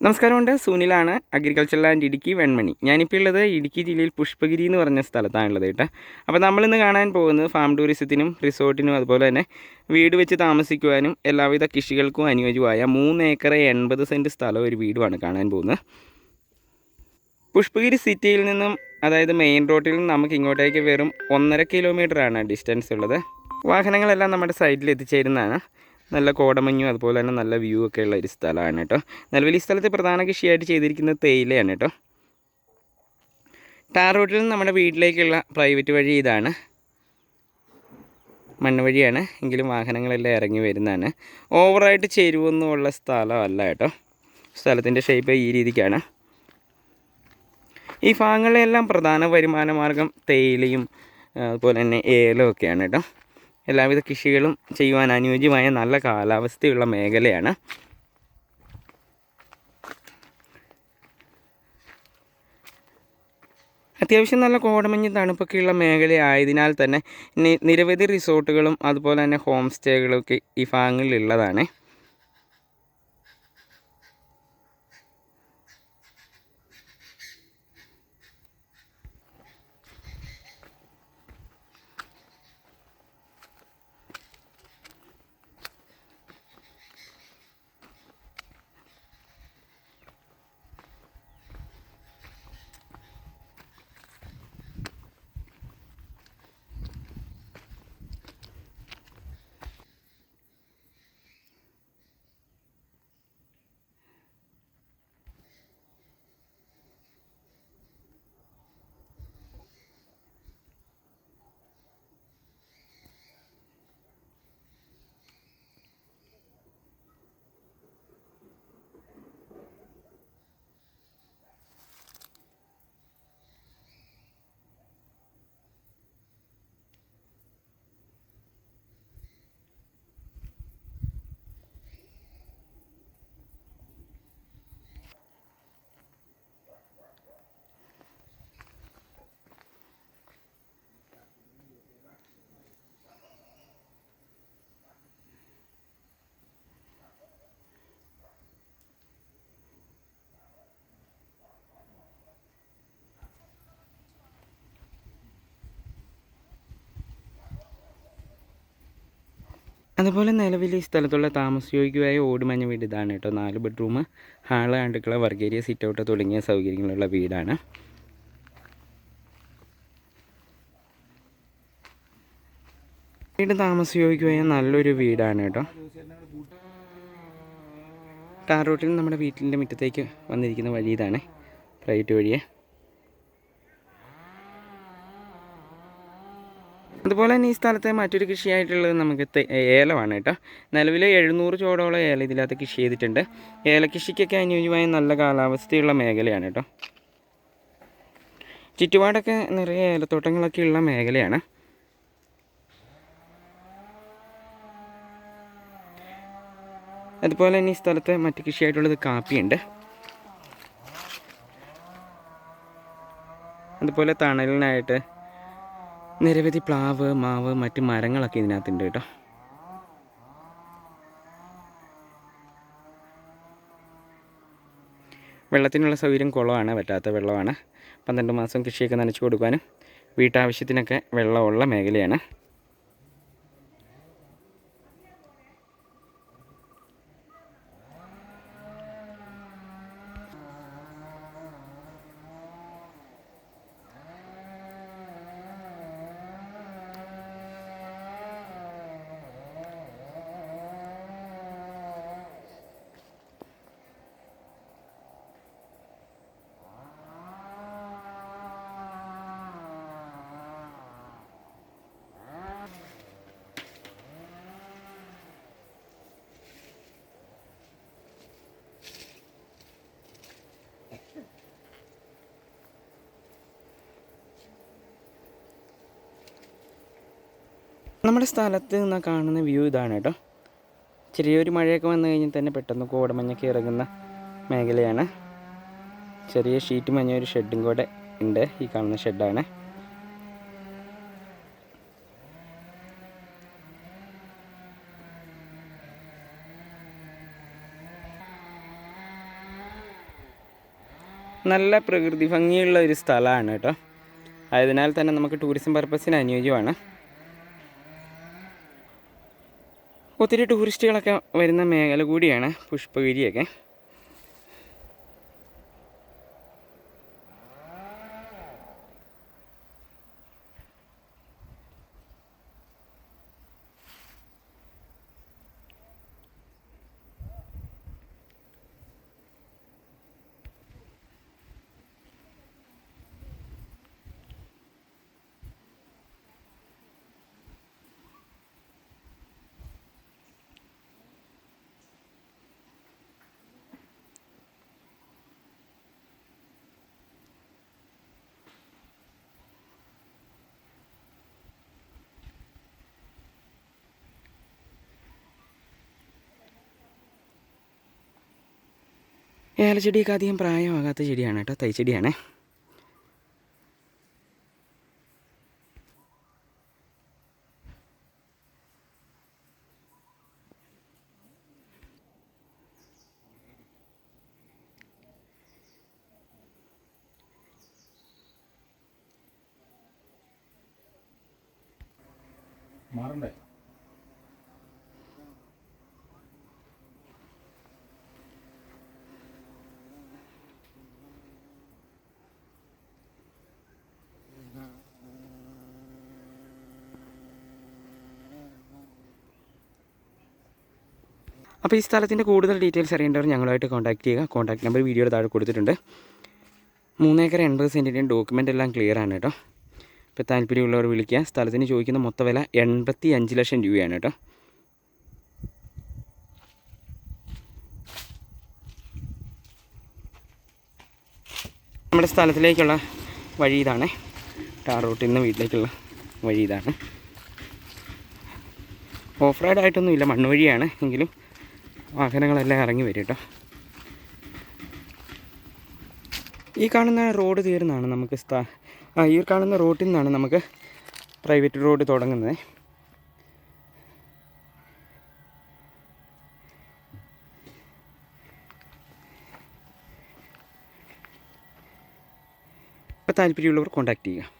നമസ്കാരമുണ്ട്. സുനിലാണ് agriculture land Idukki Venmani. ഞാനിപ്പോൾ ഉള്ളത് ഇടുക്കി ജില്ലയിൽ പുഷ്പഗിരി എന്ന് പറഞ്ഞ സ്ഥലത്താണുള്ളത് കേട്ടോ. അപ്പോൾ നമ്മളിന്ന് കാണാൻ പോകുന്നത് ഫാം ടൂറിസത്തിനും റിസോർട്ടിനും അതുപോലെ തന്നെ വീട് വെച്ച് താമസിക്കുവാനും എല്ലാവിധ കൃഷികൾക്കും അനുയോജ്യമായ മൂന്ന് ഏക്കർ എൺപത് സെന്റ് സ്ഥലം ഒരു വീടുമാണ് കാണാൻ പോകുന്നത്. പുഷ്പഗിരി സിറ്റിയിൽ നിന്നും അതായത് മെയിൻ റോഡിൽ നിന്ന് നമുക്ക് ഇങ്ങോട്ടേക്ക് വെറും ഒന്നര കിലോമീറ്ററാണ് ഡിസ്റ്റൻസ് ഉള്ളത്. വാഹനങ്ങളെല്ലാം നമ്മുടെ സൈഡിൽ എത്തിച്ചേരുന്നതാണ്. നല്ല കോടമഞ്ഞും അതുപോലെ തന്നെ നല്ല വ്യൂ ഒക്കെ ഉള്ള ഒരു സ്ഥലമാണ് കേട്ടോ നിലവിൽ ഈ സ്ഥലത്ത് പ്രധാന കൃഷിയായിട്ട് ചെയ്തിരിക്കുന്നത് തേയിലയാണ് കേട്ടോ ടാർ റോഡിൽ നിന്ന് നമ്മുടെ വീട്ടിലേക്കുള്ള പ്രൈവറ്റ് വഴി ഇതാണ്. മണ്ണ് വഴിയാണ്. എങ്കിലും വാഹനങ്ങളെല്ലാം ഇറങ്ങി വരുന്നതാണ്. ഓവറായിട്ട് ചേരുവൊന്നും ഉള്ള സ്ഥലമല്ല കേട്ടോ സ്ഥലത്തിന്റെ ഷേപ്പ് ഈ രീതിക്കാണ്. ഈ ഭാഗങ്ങളിലെല്ലാം പ്രധാന വരുമാന മാർഗം തേയിലയും അതുപോലെ തന്നെ ഏലമൊക്കെയാണ് കേട്ടോ എല്ലാവിധ കൃഷികളും ചെയ്യുവാൻ അനുയോജ്യമായ നല്ല കാലാവസ്ഥയുള്ള മേഖലയാണ്. അത്യാവശ്യം നല്ല കോടമഞ്ഞ് തണുപ്പൊക്കെയുള്ള മേഖല ആയതിനാൽ തന്നെ നിരവധി റിസോർട്ടുകളും അതുപോലെ തന്നെ ഹോം സ്റ്റേകളൊക്കെ ഈ ഭാഗങ്ങളിൽ അതുപോലെ നിലവിൽ ഈ സ്ഥലത്തുള്ള താമസയോഗ്യമായ ഓടുമഞ്ഞ വീട് ഇതാണ് കേട്ടോ. നാല് ബെഡ്റൂം ഹാൾ അടുക്കള വർഗേരിയ സിറ്റ് ഔട്ട് തുടങ്ങിയ സൗകര്യങ്ങളുള്ള വീടാണ്. വീട് താമസയോഗ്യമായ നല്ലൊരു വീടാണ് കേട്ടോ. ടാർ റോട്ടിൽ നമ്മുടെ വീട്ടിന്റെ മുറ്റത്തേക്ക് വന്നിരിക്കുന്ന വഴി ഇതാണ്. പ്രൈവറ്റ് വഴിയെ. അതുപോലെ തന്നെ ഈ സ്ഥലത്തെ മറ്റൊരു കൃഷിയായിട്ടുള്ളത് നമുക്ക് ഏലമാണ് കേട്ടോ. നിലവിൽ എഴുന്നൂറ് ചോടോളം ഏലം ഇതിനകത്ത് കൃഷി ചെയ്തിട്ടുണ്ട്. ഏലകൃഷിക്കൊക്കെ അനുയോജ്യമായ നല്ല കാലാവസ്ഥയുള്ള മേഖലയാണ് കേട്ടോ. ചുറ്റുപാടൊക്കെ നിറയെ ഏലത്തോട്ടങ്ങളൊക്കെ ഉള്ള മേഖലയാണ്. അതുപോലെ തന്നെ ഈ സ്ഥലത്ത് മറ്റു കൃഷിയായിട്ടുള്ളത് കാപ്പിയുണ്ട്. അതുപോലെ തണലിനായിട്ട് നിരവധി പ്ലാവ് മാവ് മറ്റു മരങ്ങളൊക്കെ ഇതിനകത്തുണ്ട് കേട്ടോ. വെള്ളത്തിനുള്ള സൗകര്യം കുളമാണ് പറ്റാത്ത വെള്ളമാണ്. പന്ത്രണ്ട് മാസം കൃഷിയൊക്കെ നനച്ചു കൊടുക്കാനും വീട്ടാവശ്യത്തിനൊക്കെ വെള്ളമുള്ള മേഖലയാണ്. നമ്മുടെ സ്ഥലത്ത് നിന്ന് കാണുന്ന വ്യൂ ഇതാണ് കേട്ടോ. ചെറിയൊരു മഴയൊക്കെ വന്നു കഴിഞ്ഞാൽ തന്നെ പെട്ടെന്ന് കോടമഞ്ഞൊക്കെ ഇറങ്ങുന്ന മേഖലയാണ്. ചെറിയ ഷീറ്റ് മഞ്ഞ ഒരു ഷെഡും കൂടെ ഉണ്ട്. ഈ കാണുന്ന ഷെഡാണ്. നല്ല പ്രകൃതി ഭംഗിയുള്ള ഒരു സ്ഥലമാണ് കേട്ടോ. ആയതിനാൽ തന്നെ നമുക്ക് ടൂറിസം പർപ്പസിന് അനുയോജ്യമാണ്. ഒത്തിരി ടൂറിസ്റ്റുകളൊക്കെ വരുന്ന മേഖല കൂടിയാണ് പുഷ്പഗിരിയൊക്കെ. ഏലച്ചെടിയൊക്കെ അധികം പ്രായമാകാത്ത ചെടിയാണ് കേട്ടോ തൈച്ചെടിയാണേ മാറണ്ടേ? അപ്പോൾ ഈ സ്ഥലത്തിന്റെ കൂടുതൽ ഡീറ്റെയിൽസ് അറിയേണ്ടവർ ഞങ്ങളുമായിട്ട് കോൺടാക്ട് ചെയ്യുക. കോൺടാക്ട് നമ്പർ വീഡിയോയുടെ താഴെ കൊടുത്തിട്ടുണ്ട്. മൂന്നേക്കർ എൺപത് സെന്റിന്റെയും ഡോക്യുമെന്റ് എല്ലാം ക്ലിയർ ആണ് കേട്ടോ. ഇപ്പോൾ താല്പര്യമുള്ളവർ വിളിക്കുക. സ്ഥലത്തിന് ചോദിക്കുന്ന മൊത്ത വില എൺപത്തി അഞ്ച് ലക്ഷം രൂപയാണ് കേട്ടോ. നമ്മുടെ സ്ഥലത്തിലേക്കുള്ള വഴി ഇതാണ്. ടാർ റൂട്ടിൽ നിന്ന് വീട്ടിലേക്കുള്ള വഴി ഇതാണ്. ഓഫ് റോഡ് ആയിട്ടൊന്നുമില്ല മണ്ണ് വഴിയാണ് എങ്കിലും വാഹനങ്ങളെല്ലാം ഇറങ്ങി വരും കേട്ടോ. ഈ കാണുന്ന റോഡ് തീർന്നാണ് നമുക്ക് സ്ഥാ ആ ഈ കാണുന്ന റോഡിൽ നിന്നാണ് നമുക്ക് പ്രൈവറ്റ് റോഡ് തുടങ്ങുന്നത്. അപ്പോൾ താല്പര്യമുള്ളവർ കോൺടാക്റ്റ് ചെയ്യുക.